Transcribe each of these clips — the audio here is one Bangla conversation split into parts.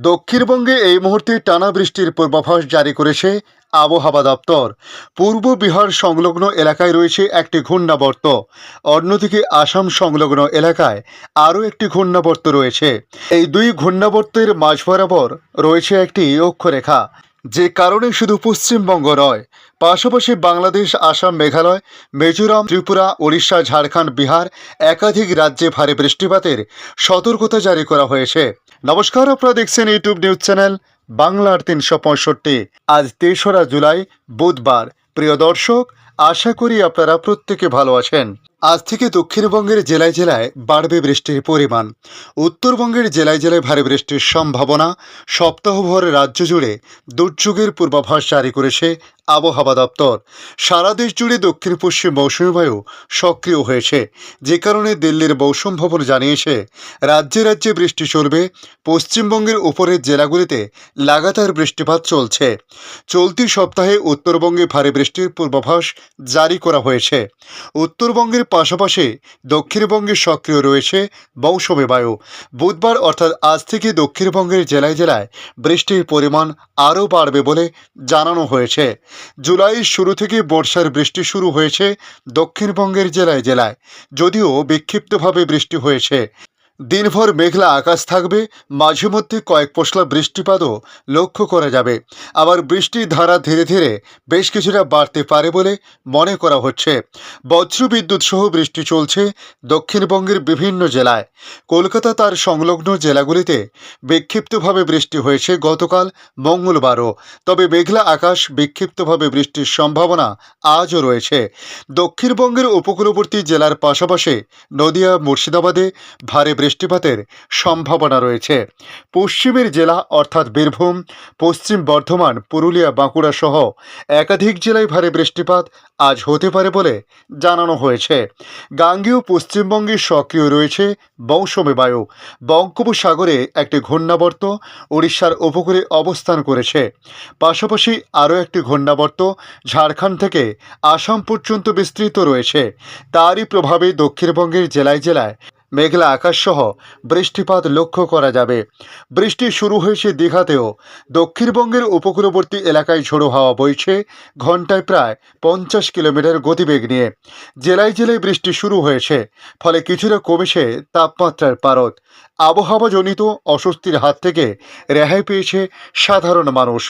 দক্ষিণবঙ্গে এই মুহূর্তে টানা বৃষ্টির পূর্বাভাস জারি করেছে আবহাওয়া দপ্তর। পূর্ব বিহার সংলগ্ন এলাকায় রয়েছে একটি ঘূর্ণাবর্ত। অন্যদিকে আসাম সংলগ্ন এলাকায় আরও একটি ঘূর্ণাবর্ত রয়েছে। এই দুই ঘূর্ণাবর্তের মাঝ বরাবর রয়েছে একটি অক্ষরেখা। যে কারণে শুধু পশ্চিমবঙ্গ নয়, পাশাপাশি বাংলাদেশ, আসাম, মেঘালয়, মিজোরাম, ত্রিপুরা ওড়িশা ঝাড়খণ্ড, বিহার একাধিক রাজ্যে ভারী বৃষ্টিপাতের সতর্কতা জারি করা হয়েছে। নমস্কার, আপনারা দেখছেন ইউটিউব নিউজ চ্যানেল বাংলার তিনশো পঁয়ষট্টি। আজ তেসরা জুলাই, বুধবার। প্রিয় দর্শক, আশা করি আপনারা প্রত্যেকে ভালো আছেন। আজ থেকে দক্ষিণবঙ্গের জেলায় জেলায় বাড়বে বৃষ্টির পরিমাণ। উত্তরবঙ্গের জেলায় জেলায় ভারী বৃষ্টির সম্ভাবনা। সপ্তাহভর রাজ্য জুড়ে দুর্যোগের পূর্বাভাস জারি করেছে আবহাওয়া দপ্তর। সারা দেশ জুড়ে দক্ষিণ পশ্চিম মৌসুমী বায়ু সক্রিয় হয়েছে। যে কারণে দিল্লির মৌসুম ভবন জানিয়েছে, রাজ্যে রাজ্যে বৃষ্টি চলবে। পশ্চিমবঙ্গের উপরের জেলাগুলিতে লাগাতার বৃষ্টিপাত চলছে। চলতি সপ্তাহে উত্তরবঙ্গে ভারী বৃষ্টির পূর্বাভাস জারি করা হয়েছে। উত্তরবঙ্গের পাশাপাশি দক্ষিণবঙ্গে সক্রিয় রয়েছে মৌসুমী বায়ু। বুধবার অর্থাৎ আজ থেকে দক্ষিণবঙ্গের জেলায় জেলায় বৃষ্টির পরিমাণ আরও বাড়বে বলে জানানো হয়েছে। জুলাইয়ের শুরু থেকে বর্ষার বৃষ্টি শুরু হয়েছে দক্ষিণবঙ্গের জেলায় জেলায় যদিও বিক্ষিপ্তভাবে বৃষ্টি হয়েছে। দিনভর মেঘলা আকাশ থাকবে, মাঝে মধ্যে কয়েক পশলা বৃষ্টিপাতও লক্ষ্য করা যাবে। আবার বৃষ্টির ধারা ধীরে ধীরে বেশ কিছুটা বাড়তে পারে বলে মনে করা হচ্ছে। বজ্রবিদ্যুৎ সহ বৃষ্টি চলছে দক্ষিণবঙ্গের বিভিন্ন জেলায়। কলকাতা তার সংলগ্ন জেলাগুলিতে বিক্ষিপ্তভাবে বৃষ্টি হয়েছে গতকাল মঙ্গলবারও। তবে মেঘলা আকাশ বিক্ষিপ্তভাবে বৃষ্টির সম্ভাবনা আজও রয়েছে। দক্ষিণবঙ্গের উপকূলবর্তী জেলার পাশাপাশি নদিয়া, মুর্শিদাবাদে ভারী বৃষ্টিপাতের সম্ভাবনা রয়েছে। পশ্চিমের জেলা অর্থাৎ বীরভূম, পশ্চিম বর্ধমান, পুরুলিয়া, বাঁকুড়া সহ একাধিক জেলায় ভারী বৃষ্টিপাত আজ হতে পারে বলে জানানো হয়েছে। গাঙ্গেয় পশ্চিমবঙ্গে সক্রিয় রয়েছে মৌসুমী বায়ু। বঙ্গোপসাগরে একটি ঘূর্ণাবর্ত উড়িষ্যার উপকূলে অবস্থান করেছে। পাশাপাশি আরও একটি ঘূর্ণাবর্ত ঝাড়খণ্ড থেকে আসাম পর্যন্ত বিস্তৃত রয়েছে। তারই প্রভাবে দক্ষিণবঙ্গের জেলায় জেলায় মেঘলা আকাশসহ বৃষ্টিপাত লক্ষ্য করা যাবে। বৃষ্টি শুরু হয়েছে দীঘাতেও। দক্ষিণবঙ্গের উপকূলবর্তী এলাকায় ঝোড়ো হাওয়া বইছে। ঘন্টায় প্রায় পঞ্চাশ কিলোমিটার গতিবেগ নিয়ে। জেলায় জেলায় বৃষ্টি শুরু হয়েছে, ফলে কিছুটা কমেছে তাপমাত্রার পারদ। আবহাওয়াজনিত অস্বস্তির হাত থেকে রেহাই পেয়েছে সাধারণ মানুষ।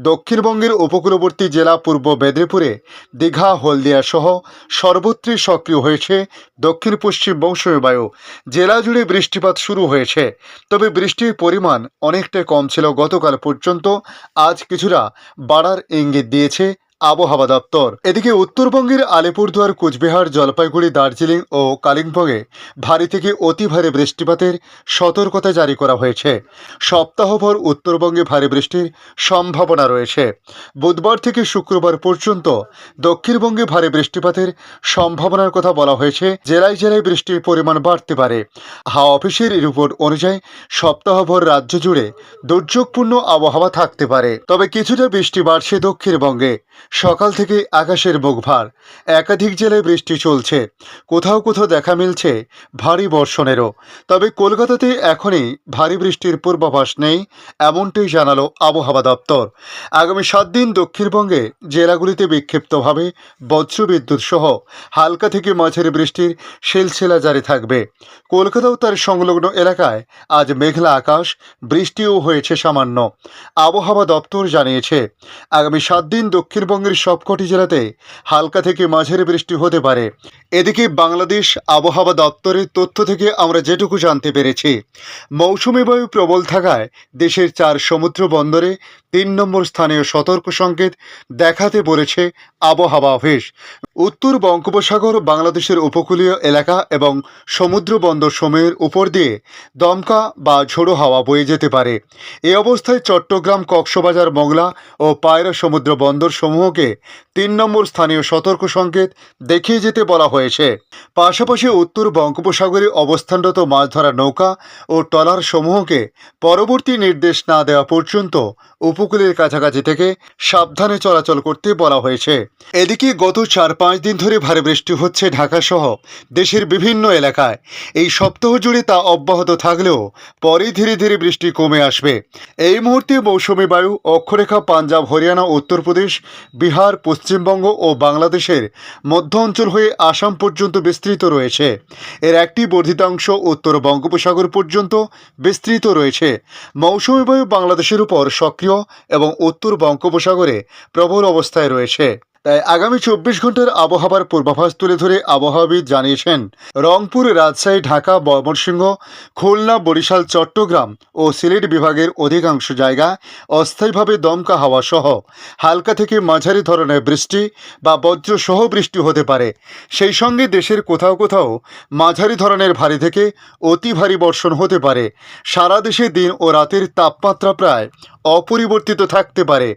দক্ষিণবঙ্গের উপকূলবর্তী জেলা পূর্ব মেদিনীপুরে দীঘা হলদিয়া সহ সর্বত্রই সক্রিয় হয়েছে দক্ষিণ পশ্চিম মৌসুমী বায়ু। জেলা জুড়ে বৃষ্টিপাত শুরু হয়েছে। তবে বৃষ্টির পরিমাণ অনেকটাই কম ছিল গতকাল পর্যন্ত। আজ কিছুটা বাড়ার ইঙ্গিত দিয়েছে আবহাওয়া দপ্তর। এদিকে উত্তরবঙ্গের আলিপুরদুয়ার, কুচবিহার, জলপাইগুড়ি, দার্জিলিং ও কালিম্পংয়ে ভারী থেকে অতি ভারী বৃষ্টিপাতের সতর্কতা জারি করা হয়েছে। সপ্তাহভর উত্তরবঙ্গে ভারী বৃষ্টির সম্ভাবনা রয়েছে। বুধবার থেকে শুক্রবার পর্যন্ত দক্ষিণবঙ্গে ভারী বৃষ্টিপাতের সম্ভাবনার কথা বলা হয়েছে। জেলায় জেলায় বৃষ্টির পরিমাণ বাড়তে পারে। হাওয়া অফিসের রিপোর্ট অনুযায়ী সপ্তাহভর রাজ্য জুড়ে দুর্যোগপূর্ণ আবহাওয়া থাকতে পারে। তবে কিছুটা বৃষ্টি বাড়ছে দক্ষিণবঙ্গে। সকাল থেকে আকাশের মুখ ভার একাধিক জেলায় বৃষ্টি চলছে। কোথাও কোথাও দেখা মিলছে ভারী বর্ষণেরও। তবে কলকাতাতে এখনই ভারী বৃষ্টির পূর্বাভাস নেই, এমনটাই জানালো আবহাওয়া দপ্তর। আগামী সাত দিন দক্ষিণবঙ্গে জেলাগুলিতে বিক্ষিপ্তভাবে বজ্রবিদ্যুৎ সহ হালকা থেকে মাঝের বৃষ্টির শিলশিলা জারি থাকবে। কলকাতাও তার সংলগ্ন এলাকায় আজ মেঘলা আকাশ, বৃষ্টিও হয়েছে সামান্য। আবহাওয়া দপ্তর জানিয়েছে, আগামী সাত দিন দক্ষিণবঙ্গের সবকটি জেলাতে হালকা থেকে মাঝারি বৃষ্টি হতে পারে। এদিকে বাংলাদেশ আবহাওয়া দপ্তরের তথ্য থেকে আমরা যেটুকু জানতে পেরেছি, মৌসুমি বায়ু প্রবল থাকায় দেশের চার সমুদ্র বন্দরে তিন নম্বর স্থানীয় সতর্ক সংকেত দেখাতে বলেছে আবহাওয়া অফিস। উত্তর বঙ্গোপসাগর, বাংলাদেশের উপকূলীয় এলাকা এবং সমুদ্র বন্দর সমূহের উপর দিয়ে দমকা বা ঝোড়ো হাওয়া বয়ে যেতে পারে। এ অবস্থায় চট্টগ্রাম, কক্সবাজার, মংলা ও পায়রা সমুদ্র বন্দর সমূহকে তিন নম্বর স্থানীয় সতর্ক সংকেত দেখিয়ে যেতে বলা হয়েছে। পাশাপাশি উত্তর বঙ্গোপসাগরে অবস্থানরত মাছ ধরা নৌকা ও ট্রলার সমূহকে পরবর্তী নির্দেশ না দেওয়া পর্যন্ত উপকূল উপকূলের কাছাকাছি থেকে সাবধানে চলাচল করতে বলা হয়েছে। এদিকে গত চার পাঁচ দিন ধরে ভারী বৃষ্টি হচ্ছে ঢাকা সহ দেশের বিভিন্ন এলাকায়। এই সপ্তাহ জুড়ে তা অব্যাহত থাকলেও পরে ধীরে ধীরে বৃষ্টি কমে আসবে। এই মুহূর্তে মৌসুমি বায়ু, অক্ষরেখা, পাঞ্জাব, হরিয়ানা, উত্তরপ্রদেশ, বিহার, পশ্চিমবঙ্গ ও বাংলাদেশের মধ্য অঞ্চল হয়ে আসাম পর্যন্ত বিস্তৃত রয়েছে। এর একটি বর্ধিতাংশ উত্তর বঙ্গোপসাগর পর্যন্ত বিস্তৃত রয়েছে। মৌসুমি বায়ু বাংলাদেশের উপর সক্রিয় এবং উত্তর বঙ্গোপসাগরে প্রবল অবস্থায় রয়েছে। তাই আগামী চব্বিশ ঘণ্টার আবহাওয়ার পূর্বাভাস তুলে ধরে আবহাওয়াবিদ জানিয়েছেন, রংপুর, রাজশাহী, ঢাকা, ময়মনসিংহ, খুলনা, বরিশাল, চট্টগ্রাম ও সিলেট বিভাগের অধিকাংশ জায়গা অস্থায়ীভাবে দমকা হাওয়া সহ হালকা থেকে মাঝারি ধরনের বৃষ্টি বা বজ্রসহ বৃষ্টি হতে পারে। সেই সঙ্গে দেশের কোথাও কোথাও মাঝারি ধরনের ভারী থেকে অতি ভারী বর্ষণ হতে পারে। সারা দেশে দিন ও রাতের তাপমাত্রা প্রায় অপরিবর্তিত থাকতে পারে।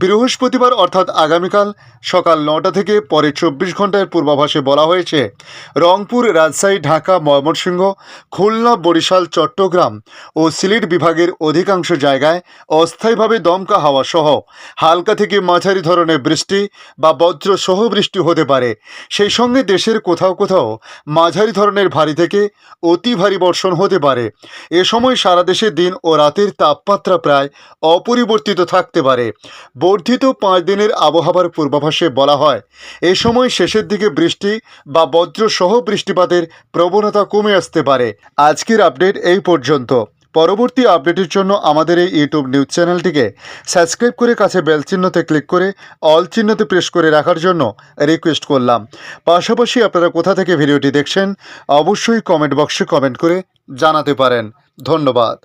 বৃহস্পতিবার অর্থাৎ আগামীকাল সকাল নটা থেকে পরে চব্বিশ ঘণ্টার পূর্বাভাসে বলা হয়েছে, রংপুর, রাজশাহী, ঢাকা, ময়মনসিংহ, খুলনা, বরিশাল, চট্টগ্রাম ও সিলেট বিভাগের অধিকাংশ জায়গায় অস্থায়ীভাবে দমকা হাওয়া সহ হালকা থেকে মাঝারি ধরনের বৃষ্টি বা বজ্র সহ বৃষ্টি হতে পারে। সেই সঙ্গে দেশের কোথাও কোথাও মাঝারি ধরনের ভারী থেকে অতি ভারী বর্ষণ হতে পারে। এ সময় সারা দেশে দিন ও রাতের তাপমাত্রা প্রায় অপরিবর্তিত থাকতে পারে। বর্ধিত পাঁচ দিনের আবহাওয়ার পূর্বাভাসে বলা হয়, এ সময় শেষের দিকে বৃষ্টি বা বজ্র সহ বৃষ্টিপাতের প্রবণতা কমে আসতে পারে। আজকের আপডেট এই পর্যন্ত। পরবর্তী আপডেটের জন্য আমাদের এই ইউটিউব নিউজ চ্যানেলটিকে সাবস্ক্রাইব করে কাছে বেল চিহ্নতে ক্লিক করে অল চিহ্নতে প্রেস করে রাখার জন্য রিকোয়েস্ট করলাম। পাশাপাশি আপনারা কোথা থেকে ভিডিওটি দেখছেন, অবশ্যই কমেন্ট বক্সে কমেন্ট করে জানাতে পারেন। ধন্যবাদ।